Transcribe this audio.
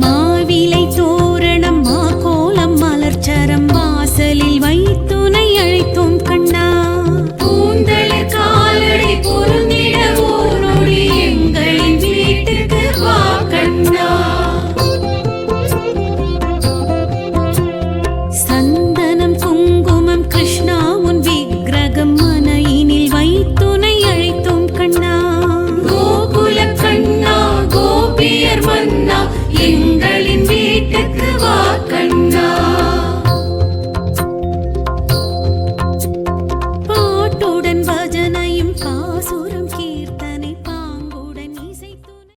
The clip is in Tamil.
மாவிலை தோரணம் மாகோலம் மலர்ச்சரம் வாசலில் வைத்து எங்களின் வீட்டுக்கு வா கண்ணா. பாட்டுடன் பஜனையும் காசுரம் கீ